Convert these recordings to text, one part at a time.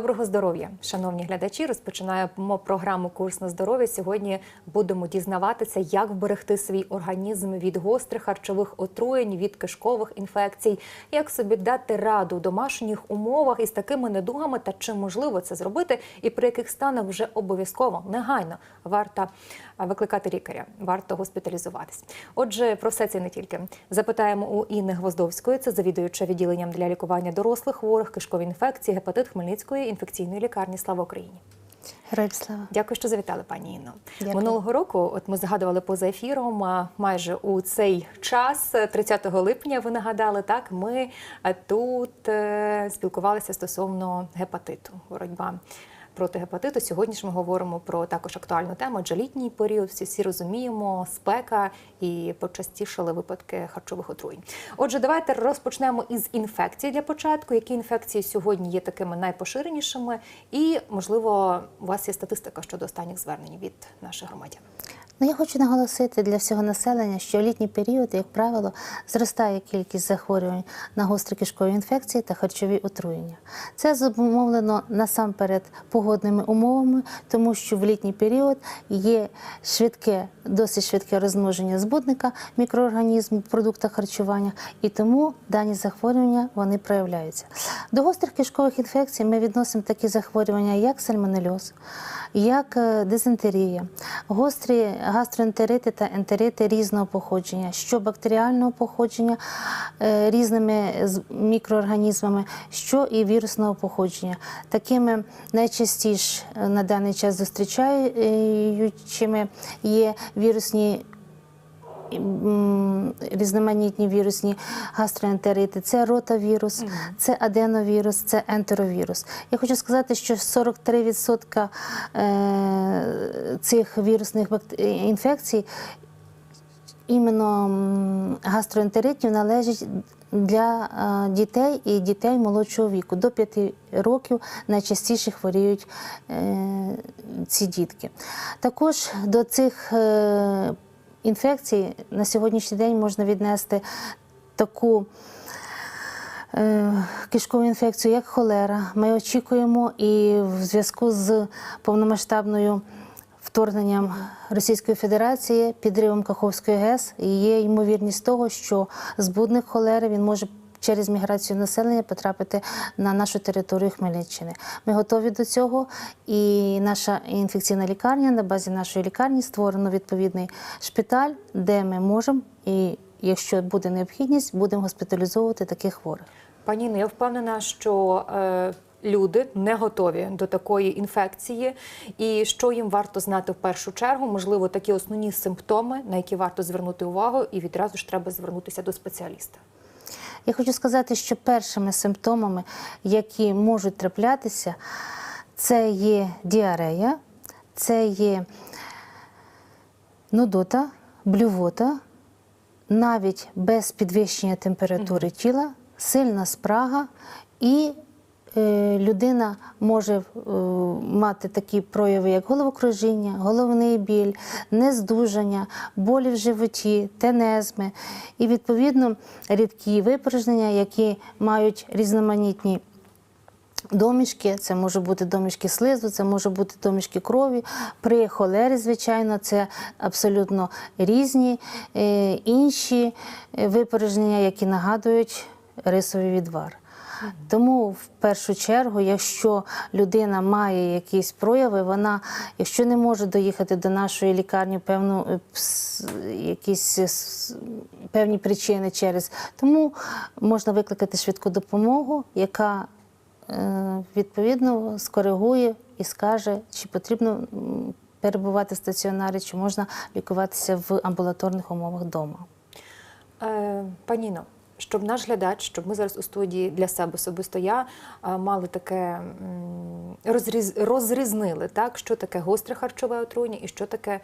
Доброго здоров'я, шановні глядачі. Розпочинаємо програму Курс на здоров'я. Сьогодні будемо дізнаватися, як вберегти свій організм від гострих харчових отруєнь, від кишкових інфекцій, як собі дати раду в домашніх умовах із такими недугами та чи можливо це зробити, і при яких станах вже обов'язково негайно варто викликати лікаря, варто госпіталізуватись. Отже, про все це не тільки запитаємо у Інни Гвоздовської, це завідуюча відділенням для лікування дорослих хворих, кишкові інфекції, гепатит Хмельницької інфекційної лікарні. Слава Україні! Героям слава. Дякую, що завітали, пані Інно. Дякую. Минулого року, от ми згадували поза ефіром, майже у цей час, 30 липня, ви нагадали, так ми е, тут е, спілкувалися стосовно гепатиту, боротьба. Проти гепатиту сьогодні ж ми говоримо про також актуальну тему, адже літній період всі, всі розуміємо, спека і почастішали випадки харчових отруєнь. Отже, давайте розпочнемо із інфекцій для початку. Які інфекції сьогодні є такими найпоширенішими, і можливо, у вас є статистика щодо останніх звернень від наших громадян. Ну, я хочу наголосити для всього населення, що в літній період, як правило, зростає кількість захворювань на гострі кишкові інфекції та харчові отруєння. Це зумовлено насамперед погодними умовами, тому що в літній період є швидке, досить швидке розмноження збудника мікроорганізму в продуктах харчування, і тому дані захворювання вони проявляються. До гострих кишкових інфекцій ми відносимо такі захворювання, як сальмонельоз, як е, дизентерія, гострі гастроентерити та ентерити різного походження, що бактеріального походження е, різними мікроорганізмами, що і вірусного походження. Такими найчастіше на даний час зустрічаючими є вірусні різноманітні вірусні гастроентерити, це ротавірус, це аденовірус, це ентеровірус. Я хочу сказати, що 43% е, цих вірусних інфекцій іменно гастроентеритів належить для е, дітей і дітей молодшого віку. До 5 років найчастіше хворіють е, ці дітки. Також до цих інфекцій на сьогоднішній день можна віднести таку е, кишкову інфекцію, як холера. Ми очікуємо і в зв'язку з повномасштабною вторгненням Російської Федерації, підривом Каховської ГЕС, є ймовірність того, що збудник холери він може. Через міграцію населення потрапити на нашу територію Хмельниччини. Ми готові до цього, і наша інфекційна лікарня на базі нашої лікарні створено відповідний шпиталь, де ми можемо, і якщо буде необхідність, будемо госпіталізовувати таких хворих. Пані Інно, я впевнена, що е, люди не готові до такої інфекції, і що їм варто знати в першу чергу, можливо, такі основні симптоми, на які варто звернути увагу, і відразу ж треба звернутися до спеціаліста. Я хочу сказати, що першими симптомами, які можуть траплятися, це є діарея, це є нудота, блювота, навіть без підвищення температури тіла, сильна спрага і людина може е, мати такі прояви, як головокружіння, головний біль, нездужання, болі в животі, тенезми і відповідно рідкі випорожнення, які мають різноманітні Домішки, це може бути домішки слизу, це може бути домішки крові. При холері, звичайно, це абсолютно різні е, інші е, випорожнення, які нагадують рисовий відвар. Тому в першу чергу, якщо людина має якісь прояви, вона, якщо не може доїхати до нашої лікарні, певну е, якісь е, певні причини через, тому можна викликати швидку допомогу, яка е, відповідно скоригує і скаже, чи потрібно перебувати в стаціонарі, чи можна лікуватися в амбулаторних умовах вдома. Пані Інно, щоб наш глядач, щоб ми зараз у студії для себе особисто я мали таке розріз, розрізнили, так, що таке гостре харчове отруєння і що таке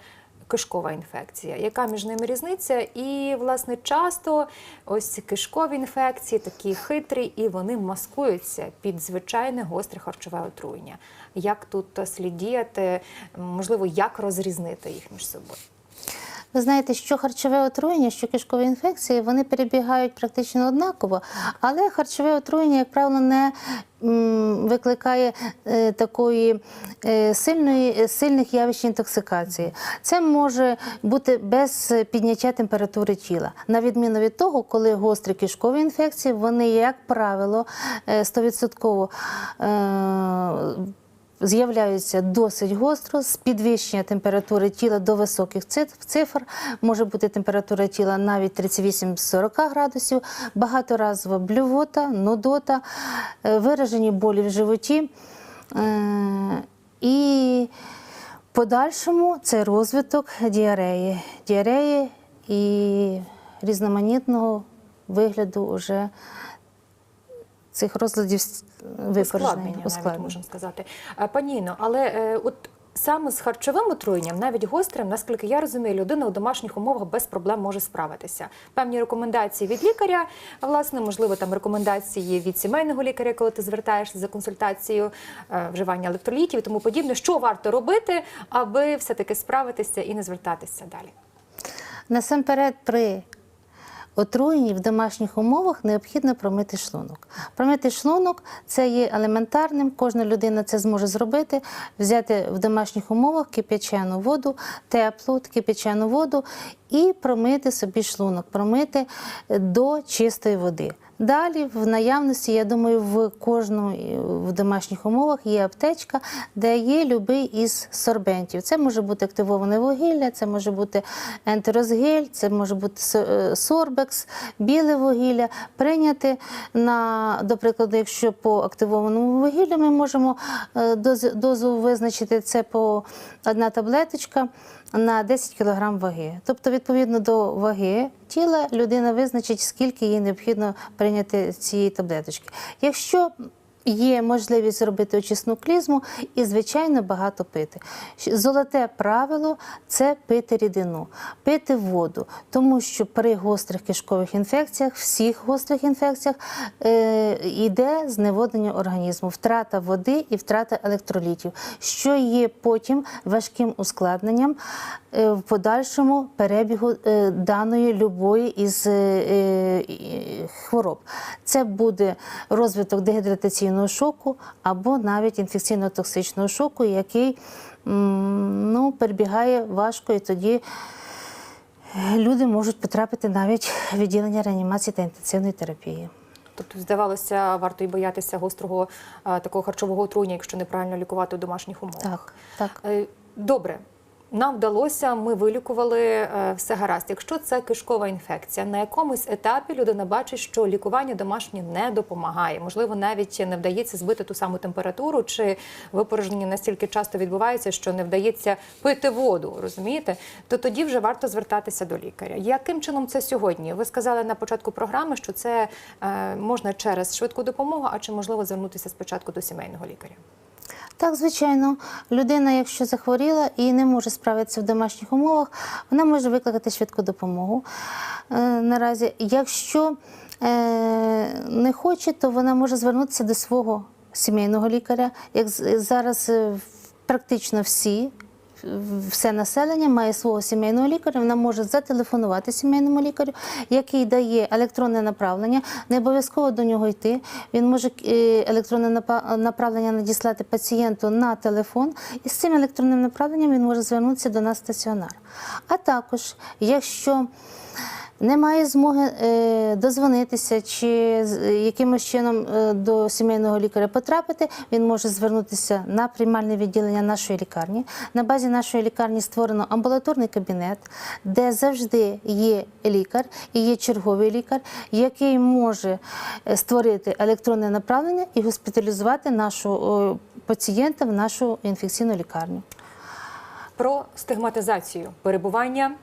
кишкова інфекція. Яка між ними різниця? І, власне, часто ось ці кишкові інфекції такі хитрі, і вони маскуються під звичайне гостре харчове отруєння. Як тут слід діяти? Можливо, як розрізнити їх між собою? Ви знаєте, що харчове отруєння, що кишкові інфекції, вони перебігають практично однаково, але харчове отруєння, як правило, не викликає е, такої е, сильної, е, сильних явищ інтоксикації. Це може бути без підняття температури тіла. На відміну від того, коли гострі кишкові інфекції, вони, як правило, 100% е, з'являються досить гостро з підвищення температури тіла до високих цифр. Може бути температура тіла навіть 38-40 градусів, багаторазова блювота, нудота, е, виражені болі в животі. Е, І подальшому це розвиток діареї. Діареї і різноманітного вигляду уже цих розладів випорожнення. Ускладнення, можемо сказати. Е, Пані Інно, але е, от саме з харчовим отруєнням, навіть гострим, наскільки я розумію, людина у домашніх умовах без проблем може справитися. Певні рекомендації від лікаря, власне, можливо, там рекомендації від сімейного лікаря, коли ти звертаєшся за консультацією, е, вживання електролітів і тому подібне. Що варто робити, аби все-таки справитися і не звертатися далі? Насамперед, при отруєнні в домашніх умовах необхідно промити шлунок. Промити шлунок це є елементарним, кожна людина це зможе зробити, взяти в домашніх умовах кип'ячену воду, теплу кип'ячену воду і промити собі шлунок, промити до чистої води. Далі в наявності, я думаю, в кожному в домашніх умовах є аптечка, де є любий із сорбентів. Це може бути активоване вугілля, це може бути ентерозгель, це може бути е, сорбекс, біле вугілля. Прийняти на, до прикладу, якщо по активованому вугіллю ми можемо е, доз- дозу визначити це по одна таблеточка на 10 кг ваги. Тобто, відповідно до ваги тіла, людина визначить, скільки їй необхідно прийняти цієї таблеточки. Якщо Є можливість зробити очисну клізму і, звичайно, багато пити. Золоте правило це пити рідину, пити воду, тому що при гострих кишкових інфекціях, всіх гострих інфекціях е, йде зневоднення організму, втрата води і втрата електролітів, що є потім важким ускладненням е, в подальшому перебігу е, даної любої із е, е, хвороб. Це буде розвиток дегідратаційного шоку або навіть інфекційно-токсичного шоку, який ну, перебігає важко, і тоді люди можуть потрапити навіть в відділення реанімації та інтенсивної терапії. Тобто, здавалося, варто й боятися гострого е, такого харчового отруєння, якщо неправильно лікувати у домашніх умовах. Так, так. Е, Добре. Нам вдалося, ми вилікували е, все гаразд. Якщо це кишкова інфекція, на якомусь етапі людина бачить, що лікування домашнє не допомагає. Можливо, навіть не вдається збити ту саму температуру, чи випорожнення настільки часто відбувається, що не вдається пити воду. Розумієте? То тоді вже варто звертатися до лікаря. Яким чином це сьогодні? Ви сказали на початку програми, що це е, можна через швидку допомогу, а чи можливо звернутися спочатку до сімейного лікаря? Так, звичайно, людина, якщо захворіла і не може справитися в домашніх умовах, вона може викликати швидку допомогу. Е, наразі, якщо е, не хоче, то вона може звернутися до свого сімейного лікаря. Як зараз е, практично всі. Все населення має свого сімейного лікаря. Вона може зателефонувати сімейному лікарю, який дає електронне направлення. Не обов'язково до нього йти. Він може е, електронне направлення надіслати пацієнту на телефон, і з цим електронним направленням він може звернутися до нас в стаціонар. А також, якщо немає змоги е, дозвонитися чи е, якимось чином е, до сімейного лікаря потрапити, він може звернутися на приймальне відділення нашої лікарні. На базі нашої лікарні створено амбулаторний кабінет, де завжди є лікар і є черговий лікар, який може створити електронне направлення і госпіталізувати нашого пацієнта в нашу інфекційну лікарню. Про стигматизацію перебування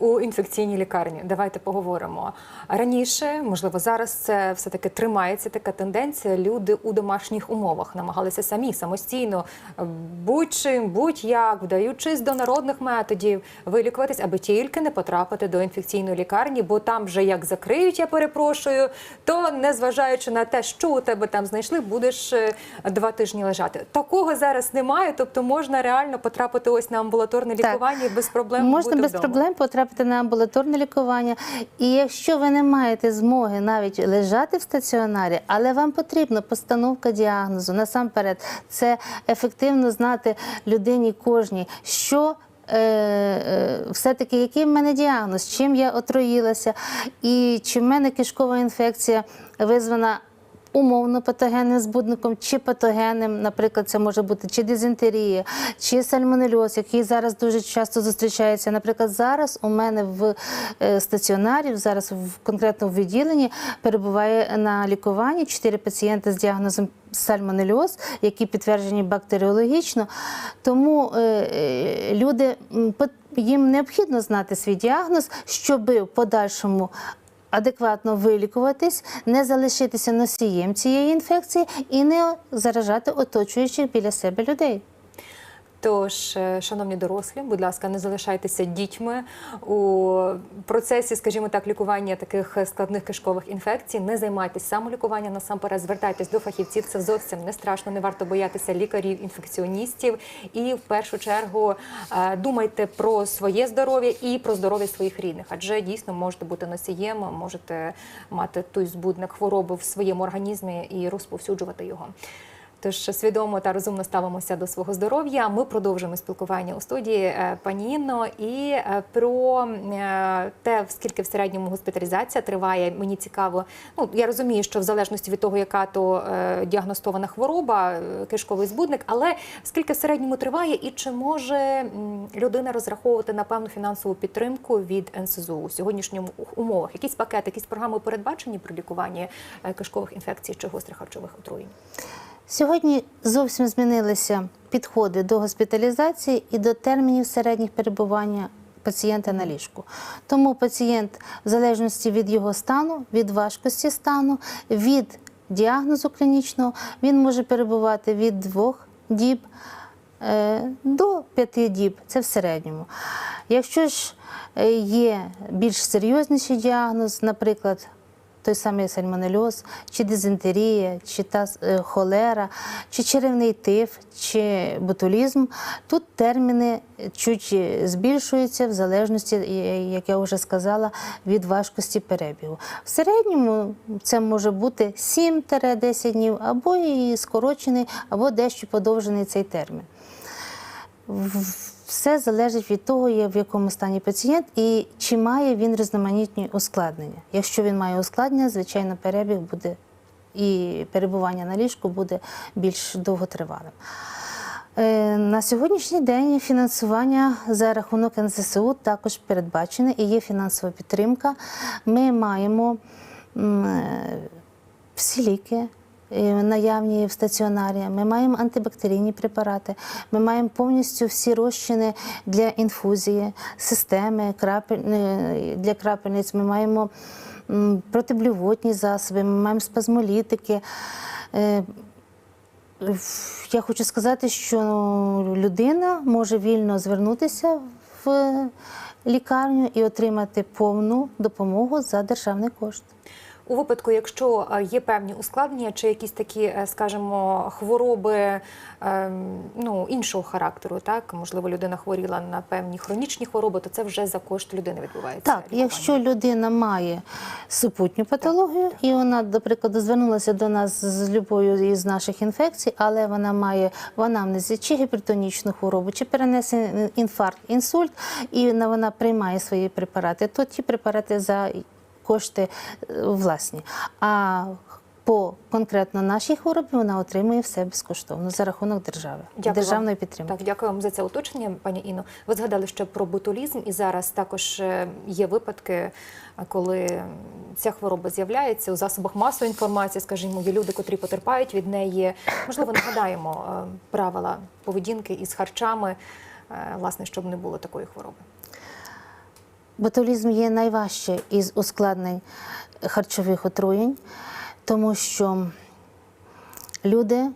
у інфекційній лікарні. Давайте поговоримо. Раніше, можливо, зараз це все таки тримається така тенденція. Люди у домашніх умовах намагалися самі самостійно е, будь-чим, будь-як, вдаючись до народних методів, вилікуватись, аби тільки не потрапити до інфекційної лікарні, бо там вже як закриють, я перепрошую, то незважаючи на те, що у тебе там знайшли, будеш е, два тижні лежати. Такого зараз немає, тобто можна реально потрапити ось на амбулаторне лікування і без проблем Можна бути без вдома. проблем потрапити потрапити на амбулаторне лікування. І якщо ви не маєте змоги навіть лежати в стаціонарі, але вам потрібна постановка діагнозу, насамперед, це ефективно знати людині кожній, що. е, е, Все-таки який в мене діагноз, чим я отруїлася, і чи в мене кишкова інфекція визвана умовно патогенним збудником чи патогенним, наприклад, це може бути чи дизентерія, чи сальмонельоз, який зараз дуже часто зустрічається. Наприклад, зараз у мене в е, стаціонарі, зараз в конкретно в відділенні перебуває на лікуванні чотири пацієнти з діагнозом. Сальмонельоз, які підтверджені бактеріологічно, тому е, е, люди їм необхідно знати свій діагноз, щоб в подальшому адекватно вилікуватись, не залишитися носієм цієї інфекції і не заражати оточуючих біля себе людей. Тож, е, шановні дорослі, будь ласка, не залишайтеся дітьми у процесі, скажімо так, лікування таких складних кишкових інфекцій. Не займайтесь самолікуванням насамперед, звертайтесь до фахівців. Це зовсім не страшно, не варто боятися лікарів, інфекціоністів. І в першу чергу е, думайте про своє здоров'я і про здоров'я своїх рідних, адже дійсно можете бути носієм, можете мати той збудник хвороби в своєму організмі і розповсюджувати його. Тож свідомо та розумно ставимося до свого здоров'я. Ми продовжуємо спілкування у студії е, пані Інно і е, про е, те, скільки в середньому госпіталізація триває. Мені цікаво. Ну я розумію, що в залежності від того, яка то діагностована хвороба, кишковий збудник, але скільки в середньому триває, і чи може людина розраховувати на певну фінансову підтримку від НСЗУ у сьогоднішньому умовах? Якісь пакети, якісь програми передбачені при лікуванні кишкових інфекцій чи гострих харчових отруєнь? Сьогодні зовсім змінилися підходи до госпіталізації і до термінів середніх перебування пацієнта на ліжку. Тому пацієнт, в залежності від його стану, від важкості стану, від діагнозу клінічного, він може перебувати від двох діб е, до п'яти діб. Це в середньому. Якщо ж е, є більш серйозніший діагноз, наприклад, той самий сальмонельоз, чи дизентерія, чи та е, холера, чи черевний тиф, чи ботулізм. Тут терміни чуть збільшуються в залежності, е, як я вже сказала, від важкості перебігу. В середньому це може бути 7-10 днів, або і скорочений, або дещо подовжений цей термін. Все залежить від того, в якому стані пацієнт і чи має він різноманітні ускладнення. Якщо він має ускладнення, звичайно, перебіг буде і перебування на ліжку буде більш довготривалим. Е, На сьогоднішній день фінансування за рахунок НССУ також передбачене і є фінансова підтримка. Ми маємо е, всі ліки. Е, Наявні в стаціонарі, ми маємо антибактерійні препарати, ми маємо повністю всі розчини для інфузії, системи е, для крапельниць. Ми маємо протиблювотні засоби, ми маємо спазмолітики. Е, я хочу сказати, що людина може вільно звернутися в лікарню і отримати повну допомогу за державний кошт. У випадку, якщо е, є певні ускладнення чи якісь такі, е, скажімо, хвороби ем, ну, іншого характеру, так можливо, людина хворіла на певні хронічні хвороби, то це вже за кошт людини відбувається. Так, лікування. якщо людина має супутню патологію, і вона, до прикладу, звернулася до нас з любою із наших інфекцій, але вона має в анамнезі чи гіпертонічну хворобу, чи перенесений інфаркт, інсульт, і вона приймає свої препарати, то ті препарати за кошти е, власні. А по конкретно нашій хворобі вона отримує все безкоштовно за рахунок держави, Дякую державної вам. підтримки. Так, дякую вам за це уточнення, пані Іно. Ви згадали ще про ботулізм, і зараз також е, є випадки, е, коли ця хвороба з'являється у засобах масової інформації. Скажімо, є люди, котрі потерпають від неї. Можливо, нагадаємо правила поведінки із харчами, власне, щоб не було такої хвороби. Ботулізм є найважче із ускладнень харчових отруєнь, тому що люди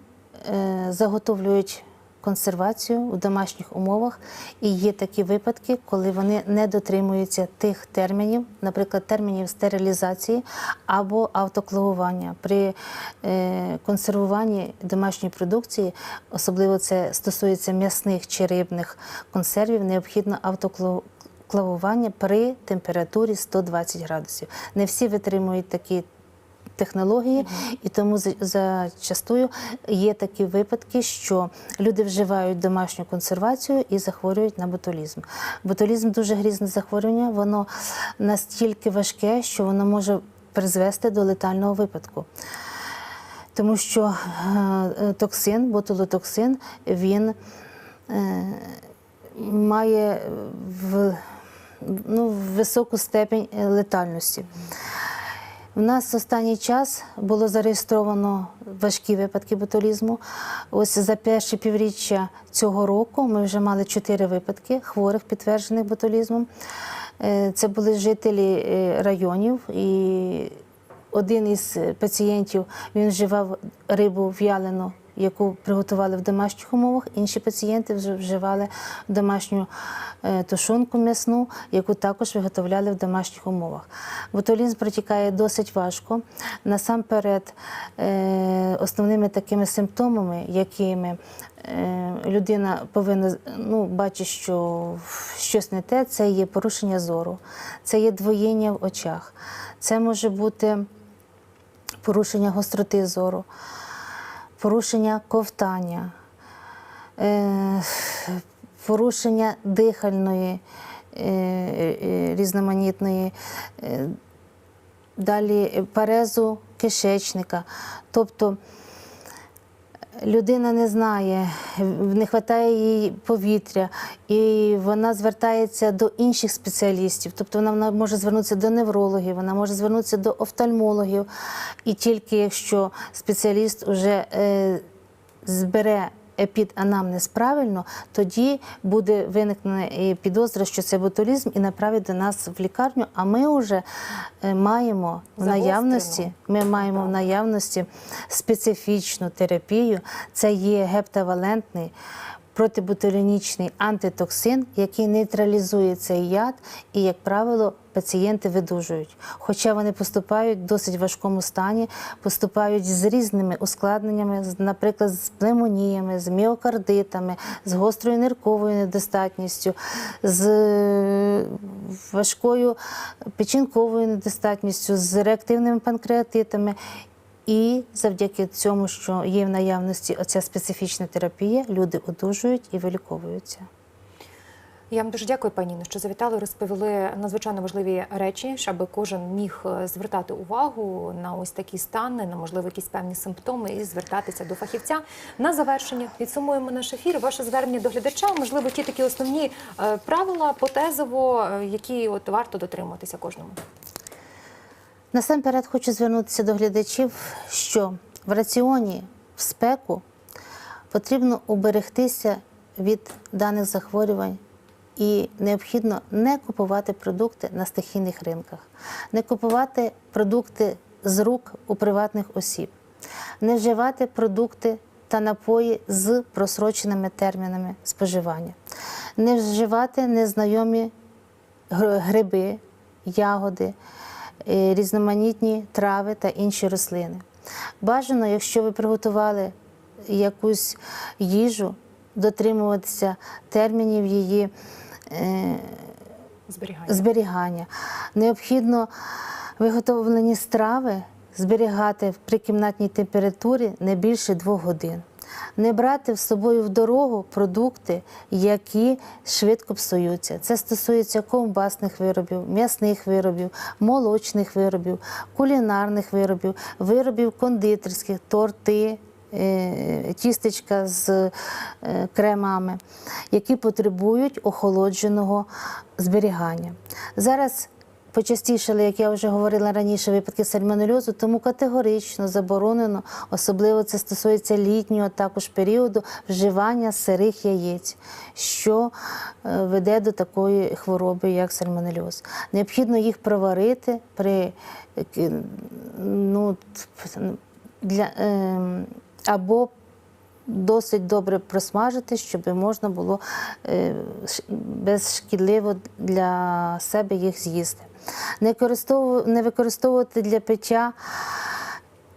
е, заготовлюють консервацію в домашніх умовах, і є такі випадки, коли вони не дотримуються тих термінів, наприклад, термінів стерилізації або автоклавування. При е, консервуванні домашньої продукції, особливо це стосується м'ясних чи рибних консервів, необхідно автоклавувати склавування при температурі 120 градусів. Не всі витримують такі технології, і тому за- зачастую є такі випадки, що люди вживають домашню консервацію і захворюють на ботулізм. Ботулізм дуже грізне захворювання, воно настільки важке, що воно може призвести до летального випадку. Тому що е, токсин, ботулотоксин, він е, має в, ну, високу степень е, летальності. У нас останній час було зареєстровано важкі випадки ботулізму. Ось за перші півріччя цього року ми вже мали чотири випадки хворих, підтверджених ботулізмом. Е, Це були жителі е, районів, і один із пацієнтів він вживав рибу в'ялену, яку приготували в домашніх умовах. Інші пацієнти вже вживали домашню е, тушонку м'ясну, яку також виготовляли в домашніх умовах. Ботулізм протікає досить важко. Насамперед, е, основними такими симптомами, якими е, людина повинна ну, бачити, що щось не те, це є порушення зору, це є двоєння в очах, це може бути порушення гостроти зору, порушення ковтання, е, порушення дихальної е, е, різноманітної, далі перезу кишечника. Тобто людина не знає, не вистачає їй повітря, і вона звертається до інших спеціалістів. Тобто вона, може звернутися до неврологів, вона може звернутися до офтальмологів. І тільки якщо спеціаліст вже е, збере епіданамнез правильно, тоді буде виникнена і підозра, що це ботулізм, і направить до нас в лікарню. А ми вже е, маємо в наявності ми маємо в наявності специфічну терапію. Це є гептавалентний протиботулінічний антитоксин, який нейтралізує цей яд, і, як правило, пацієнти видужують. Хоча вони поступають в досить важкому стані, поступають з різними ускладненнями, наприклад, з пневмоніями, з міокардитами, з гострою нирковою недостатністю, з е, важкою печінковою недостатністю, з реактивними панкреатитами. І завдяки цьому, що є в наявності оця специфічна терапія, люди одужують і виліковуються. Я вам дуже дякую, пані що завітали, розповіли надзвичайно важливі речі, щоб кожен міг е, звертати увагу на ось такі стани, на можливо якісь певні симптоми і звертатися до фахівця. На завершення підсумуємо наш ефір. Ваше звернення до глядача, можливо, ті такі основні е, правила потезово, е, які от варто дотримуватися кожному. Насамперед хочу звернутися до глядачів, що в раціоні в спеку потрібно уберегтися від даних захворювань. І необхідно не купувати продукти на стихійних ринках, не купувати продукти з рук у приватних осіб, не вживати продукти та напої з просроченими термінами споживання, не вживати незнайомі гриби, ягоди, різноманітні трави та інші рослини. Бажано, якщо ви приготували якусь їжу, дотримуватися термінів її е, Зберігання. зберігання. Необхідно виготовлені страви зберігати при кімнатній температурі не більше двох годин. Не брати з собою в дорогу продукти, які швидко псуються. Це стосується ковбасних виробів, м'ясних виробів, молочних виробів, кулінарних виробів, виробів кондитерських, торти, е, тістечка з е, кремами, які потребують охолодженого зберігання. Зараз почастішали, як я вже говорила раніше, випадки сальмонельозу, тому категорично заборонено, особливо це стосується літнього також періоду вживання сирих яєць, що е, веде до такої хвороби, як сальмонельоз. Необхідно їх проварити при е, ну, для, ем, або досить добре просмажити, щоб можна було е, безшкідливо для себе їх з'їсти. Не, використовувати для пиття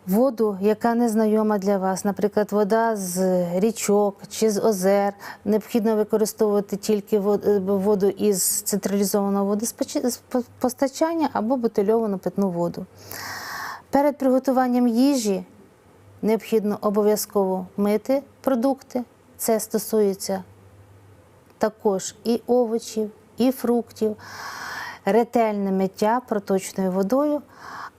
воду, яка не знайома для вас, наприклад, вода з річок чи з озер, необхідно використовувати тільки воду із централізованого водопостачання або бутильовану питну воду. Перед приготуванням їжі необхідно обов'язково мити продукти. Це стосується також і овочів, і фруктів, ретельне миття проточною водою,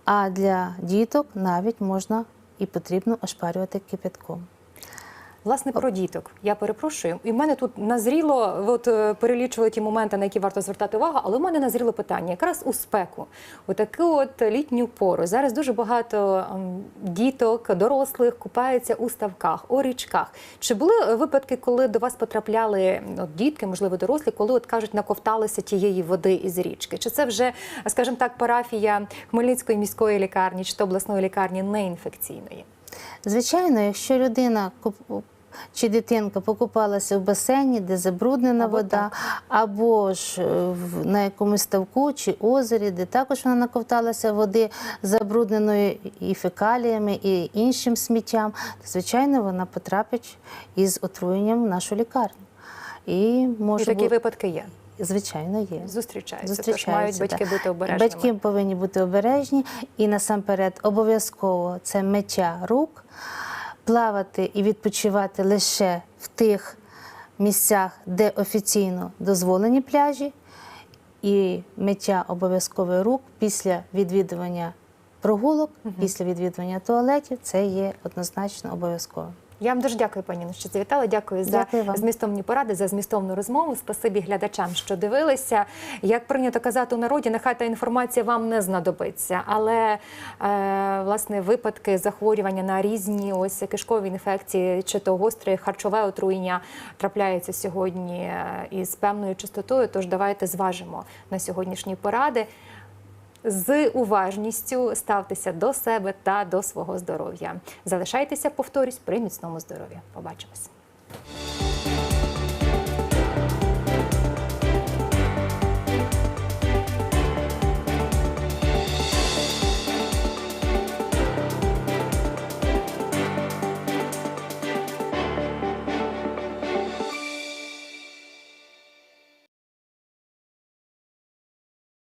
а для діток навіть можна і потрібно ошпарювати кипятком. Власне, про діток. Я перепрошую. І в мене тут назріло, ви от е, перелічили ті моменти, на які варто звертати увагу, але в мене назріло питання якраз у спеку. У таку от літню пору. Зараз дуже багато ем, діток, дорослих купаються у ставках, у річках. Чи були е, випадки, коли до вас потрапляли от, дітки, можливо, дорослі, коли от кажуть, наковталися тієї води із річки? Чи це вже, скажімо так, парафія Хмельницької міської лікарні чи то обласної лікарні неінфекційної? Звичайно, якщо людина чи дитинка покупалася в басейні, де забруднена Або вода, або ж е, на якомусь ставку чи озері, де також вона наковталася води забрудненої і фекаліями, і іншим сміттям, то звичайно вона потрапить із отруєнням в нашу лікарню. І може І такі бу- випадки є. звичайно є. Зустрічаються. Тож мають батьки да. бути обережними. Батьки повинні бути обережні і насамперед обов'язково це миття рук, плавати і відпочивати лише в тих місцях, де офіційно дозволені пляжі, і миття обов'язкових рук після відвідування прогулок, після відвідування туалетів. Це є однозначно обов'язково. Я вам дуже дякую, пані, що завітали. Дякую за Дякую вам. змістовні поради, за змістовну розмову. Спасибі глядачам, що дивилися. Як прийнято казати у народі, нехай та інформація вам не знадобиться, але е, власне випадки захворювання на різні ось кишкові інфекції, чи то гостре харчове отруєння трапляються сьогодні е, із певною частотою. Тож давайте зважимо на сьогоднішні поради. З уважністю ставтеся до себе та до свого здоров'я. Залишайтеся, повторюсь, при міцному здоров'ї. Побачимось.